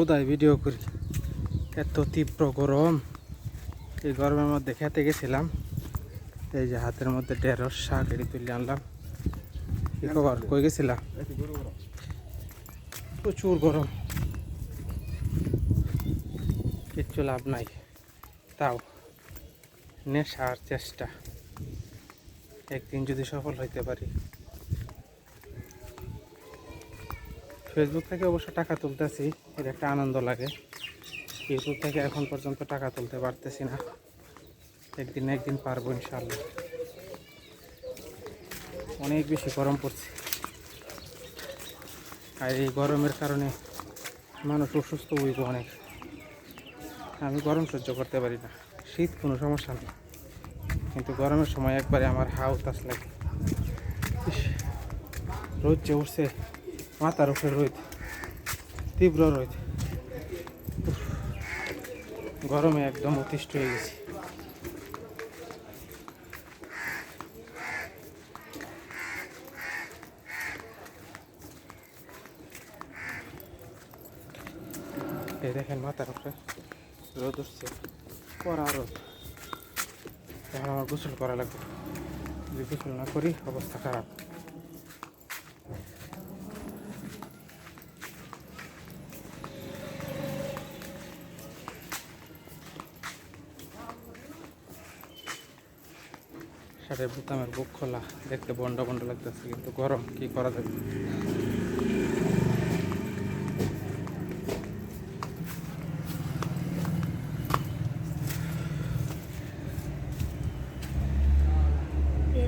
কোথায় ভিডিও করি এত তীব্র গরম। এই গরমের মধ্যে খেতে গেছিলাম। এই যে হাতের মধ্যে ঢেঁড়স শাক এটি তুলে আনলাম। কি খবর? কই গেছিলাম প্রচুর গরম। কিচ্ছু লাভ নাই। তাও নেশার চেষ্টা। একদিন যদি সফল হইতে পারি। ফেসবুক থেকে অবশ্য টাকা তুলতেছি। এর একটা আনন্দ লাগে। ইউটিউব থেকে এখন পর্যন্ত টাকা তুলতে পারতেছি না। একদিন একদিন পারব ইনশাল্লাহ অনেক বেশি গরম পড়ছে। আর এই গরমের কারণে মানুষ অসুস্থ হইব অনেক। আমি গরম সহ্য করতে পারি না। শীত কোনো সমস্যা নেই। কিন্তু গরমের সময় একবারে আমার হাও তাস লাগে রোদ যে উঠছে। মাথার উপরে রোদ তীব্র উফ, গরমে একদম অতিষ্ঠ হয়ে গেছি। এই দেখেন মাথার উপরে রোদ উঠছে কড়া রোদ। এখন আমার গোসল করা লাগবে। যদি গোসল না করি অবস্থা খারাপ। শার্টের বোতামের বুক খোলা দেখতে বন্ড বন্ড লাগতেছে কিন্তু গরম কি করা যাবে?